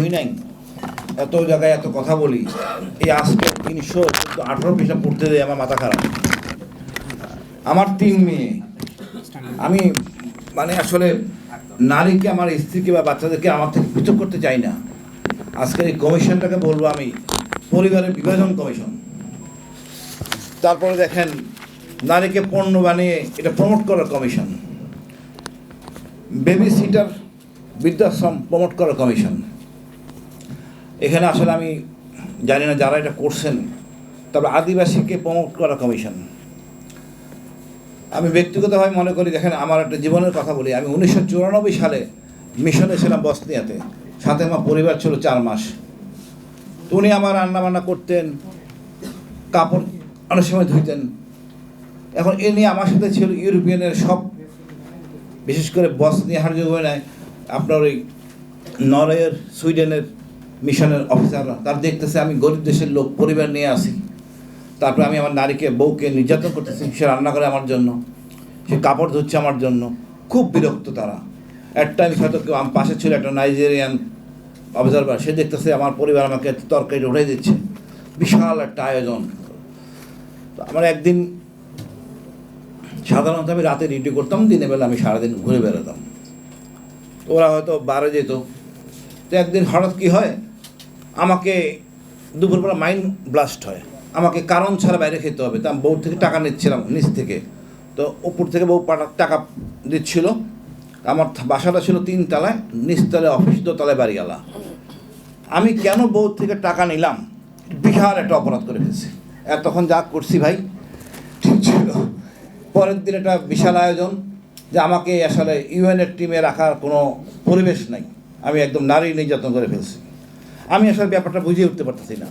হই নাই। এত জায়গায় এত কথা বলি। এই আজকে তিনশো আঠারো পৃষ্ঠা পড়তে দেয়, আমার মাথা খারাপ। আমার তিন মেয়ে। আমি মানে আসলে নারীকে, আমার স্ত্রীকে বা বাচ্চাদেরকে আমার থেকে পৃথক করতে চাই না। আজকের এই কমিশনটাকে বলব আমি, পরিবারের বিভাজন কমিশন। তারপরে দেখেন, নারীকে পণ্য বানিয়ে এটা প্রমোট করার কমিশন। বেবি সিটার বৃদ্ধাশ্রম প্রমোট করার কমিশন। এখানে আসলে আমি জানি না যারা এটা করছেন, তবে আদিবাসীকে প্রমোট করা কমিশন আমি ব্যক্তিগতভাবে মনে করি, দেখেন আমার একটা জীবনের কথা বলি, আমি উনিশশো চুরানব্বই সালে মিশনে ছিলাম বসনিয়াতে। সাথে আমার পরিবার ছিল চার মাস। উনি আমার রান্না বান্না করতেন, কাপড় অনেক সময় ধুইতেন। এখন এ নিয়ে আমার সাথে ছিল ইউরোপিয়ানের সব, বিশেষ করে বসনিয়া হার্জেগোভিনায়, আপনার ওই নরওয়ের, সুইডেনের মিশনের অফিসাররা, তার দেখতেছে আমি গরিব দেশের লোক, পরিবার নিয়ে আসি তারপরে আমি আমার নারীকে, বউকে নির্যাতন করতেছি, সে রান্না করে আমার জন্য, সে কাপড় ধুচ্ছে আমার জন্য। খুব বিরক্ত তারা। এক টাইম হয়তো কেউ আমার পাশে ছিল, একটা নাইজেরিয়ান অবজারভার সে দেখতেছে আমার পরিবার আমাকে তরকারি উঠে দিচ্ছে। বিশাল একটা আয়োজন। তো আমার একদিন সাধারণত আমি রাতে ডিউটি করতাম, দিনের বেলা আমি সারাদিন ঘুরে বেড়াতাম। ওরা হয়তো বারে যেত। তো একদিন হঠাৎ কী হয় আমাকে দুপুরবেলা মাইন্ড ব্লাস্ট হয়। আমাকে কারণ ছাড়া বাইরে খেতে হবে। তা আমি বউ থেকে টাকা নিচ্ছিলাম নিচ থেকে। তো উপর থেকে বউ টাকা দিচ্ছিল। আমার বাসাটা ছিল তিন তলায় নিচতলায় অফিস দোতলায় বাড়িওয়ালা। আমি কেন বউ থেকে টাকা নিলাম? বিশাল একটা অপরাধ করে ফেলছি। আর তখন যা করছি ভাই, ঠিক ছিল। পরের দিন একটা বিশাল আয়োজন যে আমাকে আসলে ইউএনের টিমে রাখার কোনো পরিবেশ নাই। আমি একদম নারী নির্যাতন করে ফেলছি। আমি আসলে ব্যাপারটা বুঝিয়ে উঠতে পারতেছি না।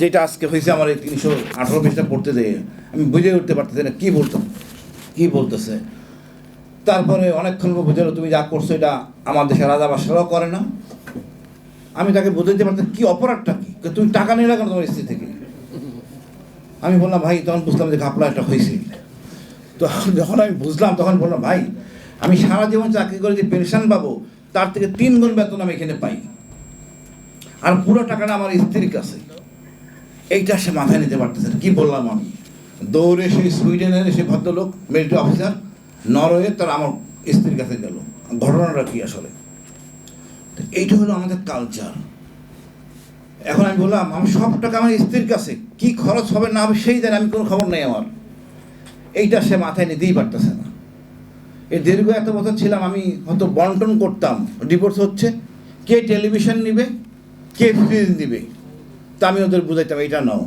যেটা আজকে হয়েছে আমার এই তিনশো আঠারো পৃষ্ঠা পড়তে দিয়ে আমি বুঝে উঠতে পারতেছি না কী বলতো, কী বলতেছে। তারপরে অনেকক্ষণ বুঝালো তুমি যা করছ এটা আমার দেশের রাজা বাসারাও করে না। আমি তাকে বুঝাইতে পারতাম কী অপরাধটা কি? তুমি টাকা নিয়ে কেন তোমার স্ত্রী থেকে? আমি বললাম, ভাই, তখন বুঝলাম যে ঘাপলা একটা হয়েছে। তো যখন আমি বুঝলাম, তখন বললাম, ভাই, আমি সারা জীবন চাকরি করে যে পেনশন পাবো, তার থেকে তিন গুণ বেতন আমি এখানে পাই। আর পুরো টাকাটা আমার স্ত্রীর কাছে। এইটা সে মাথায় নিতে পারতেছে। কি বললাম আমি? দৌড়ে সেই সুইডেনের সে ভদ্রলোক মিলিটারি অফিসার নরওয়ে তার আমার স্ত্রীর কাছে গেল। ঘটনাটা কি আসলে? এইটা হলো আমাদের কালচার এখন আমি বললাম আমার সব টাকা আমার স্ত্রীর কাছে। কি খরচ হবে না হবে সেই জানে আমি কোনো খবর নেই আমার। এইটা সে মাথায় নিতেই পারতেছে না। এই দীর্ঘ এত বছর ছিলাম আমি হয়তো বন্টন করতাম। ডিভোর্স হচ্ছে। কে টেলিভিশন নিবে? কে ফ্রিজ নিবে তা আমি ওদের বুঝাইতাম এটা নাও।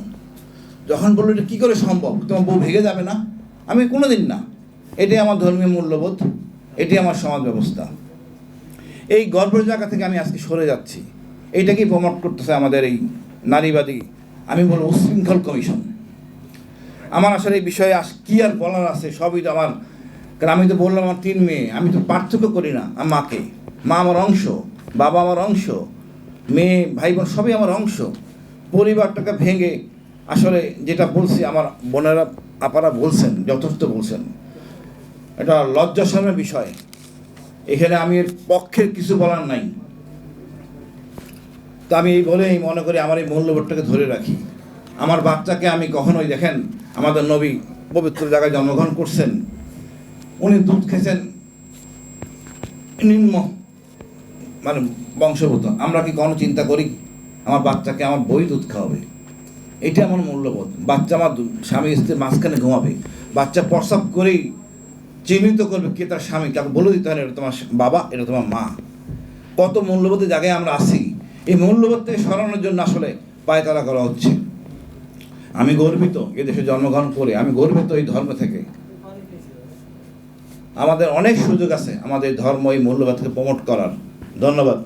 যখন বলল এটা কী করে সম্ভব? তোমার বউ ভেঙে যাবে না? আমি কোনো দিন না। এটাই আমার ধর্মীয় মূল্যবোধ এটি আমার সমাজ ব্যবস্থা। এই গর্বের জায়গা থেকে আমি আজকে সরে যাচ্ছি। এইটাকেই প্রমোট করতেছে আমাদের এই নারীবাদী, আমি বলব উশৃঙ্খল কমিশন। আমার আসলে এই বিষয়ে আস কী আর বলার আছে, সবই তো আমার, কারণ আমি তো বললাম আমার তিন মেয়ে, আমি তো পার্থক্য করি না, আমার মাকে। মা আমার অংশ, বাবা আমার অংশ মেয়ে ভাই বোন সবই আমার অংশ। পরিবারটাকে ভেঙে আসলে যেটা বলছি, আমার বোনেরা, আপারা বলছেন যথেষ্ট বলছেন, এটা লজ্জাশরমের বিষয়। এখানে আমি এর পক্ষের কিছু বলার নাই। তো আমি এই বলেই মনে করি আমার এই মূল্যবোধটাকে ধরে রাখি। আমার বাচ্চাকে আমি কখনোই, দেখেন, আমাদের নবী পবিত্র জায়গায় জন্মগ্রহণ করছেন। উনি দুধ খেয়েছেন নিম্ন মানে বংশগত আমরা কি কোনো চিন্তা করি? আমার বাচ্চাকে আমার বই দুধ খাওয়াবে? এটা আমার মূল্যবোধ। বাচ্চা আমার স্বামী স্ত্রীর মাঝখানে ঘুমাবে। বাচ্চা প্রস্রাব করেই চিহ্নিত করবে কে তার স্বামী। তাকে বলে দিতে হয় এটা তোমার বাবা, এটা তোমার মা। কত মূল্যবোধের জায়গায় আমরা আসি এই মূল্যবোধ থেকে সরানোর জন্য আসলে পায়তারা করা হচ্ছে। আমি গর্বিত এদেশে জন্মগ্রহণ করে। আমি গর্বিত এই ধর্ম থেকে। আমাদের অনেক সুযোগ আছে আমাদের ধর্ম এই মূল্যবোধকে প্রমোট করার। ধন্যবাদ।